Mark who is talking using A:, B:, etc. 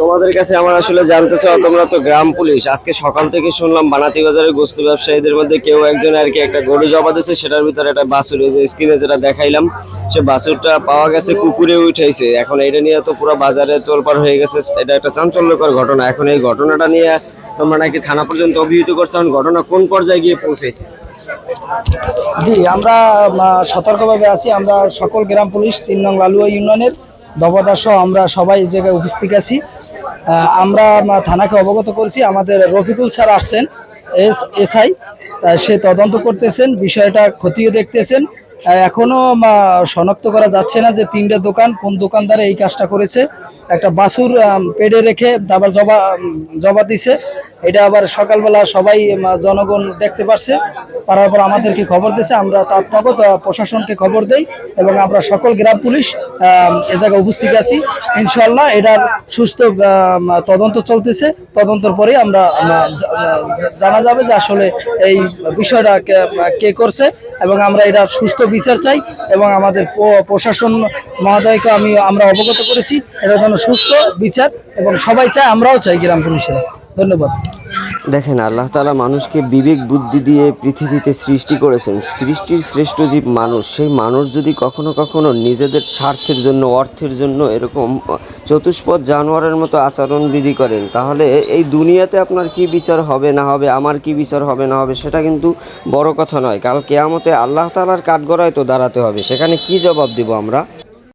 A: তোমাদের কাছে আমার আসলে জানতে চাও তোমরা তো গ্রাম পুলিশ। আজকে সকাল থেকে শুনলাম বানাতি বাজারের গোস্ত ব্যবসায়ীদের মধ্যে কেউ একজন আর কি একটা গরু জবা দিয়েছে সেটার ভিতরে একটা বাছুর যে স্ক্রিনে যেটা দেখাইলাম, সে বাছুরটা পাওয়া গেছে, কুকুরে উঠাইছে। এখন এটা নিয়ে তো পুরো বাজারে তোলপার হয়ে গেছে, এটা একটা চাঞ্চল্যকর ঘটনা। এখন এই ঘটনাটা নিয়ে তোমরা নাকি থানা পর্যন্ত অভিহিত করছ ঘটনা কোন পর্যায়ে গিয়ে পৌঁছেছে?
B: জি, আমরা সতর্কভাবে আছি। আমরা সকল গ্রাম পুলিশ, তিন নং লালুয়া ইউনিয়নের দবদার সহ আমরা সবাই এই জায়গায় উপস্থিত আছি। আমরা থানাকে অবগত করেছি আমাদের রফিকুল স্যার আসছেন এস এসআই সে তদন্ত করতেছেন বিষয়টা খতিয়ে দেখতেছেন। এখনও শনাক্ত করা যাচ্ছে না যে তিনটে দোকান কোন দোকানদারে এই কাজটা করেছে। একটা আম, পেড়ে রেখে তারপর জবা জবা দিছে এটা আবার সকালবেলা সবাই জনগণ দেখতে পারছে। পারার পর আমাদেরকে খবর দিয়েছে, আমরা তার প্রশাসনকে খবর দেই এবং আমরা সকল গ্রাম পুলিশ এ জায়গায় উপস্থিত আছি। ইনশাল্লাহ এটার সুস্থ তদন্ত চলতেছে। তদন্তর পরে আমরা জানা যাবে যে আসলে এই বিষয়টা কে- কে করছে এবং আমরা এটা সুস্থ বিচার চাই এবং আমাদের প্রশাসন মহোদয়কে আমি, আমরা অবগত করেছি। এটা যেন সুস্থ, বিচার এবং সবাই চায়, আমরাও চাই গ্রাম পুলিশেরা। ধন্যবাদ।
A: দেখেন, আল্লাহ তালা মানুষকে বিবেক, বুদ্ধি দিয়ে পৃথিবীতে সৃষ্টি করেছেন। সৃষ্টির শ্রেষ্ঠ জীব মানুষ। সেই মানুষ যদি কখনো কখনো নিজেদের স্বার্থের জন্য, অর্থের জন্য এরকম চতুষ্পদ জানোয়ারের মতো আচরণ বিধি করেন, তাহলে এই দুনিয়াতে আপনার কি বিচার হবে না হবে, আমার কি বিচার হবে না হবে, সেটা কিন্তু বড় কথা নয়। কাল কেয়ামতে আল্লাহ তালার কাঠগড়ায় তো দাঁড়াতে হবে। সেখানে কি জবাব দিব আমরা?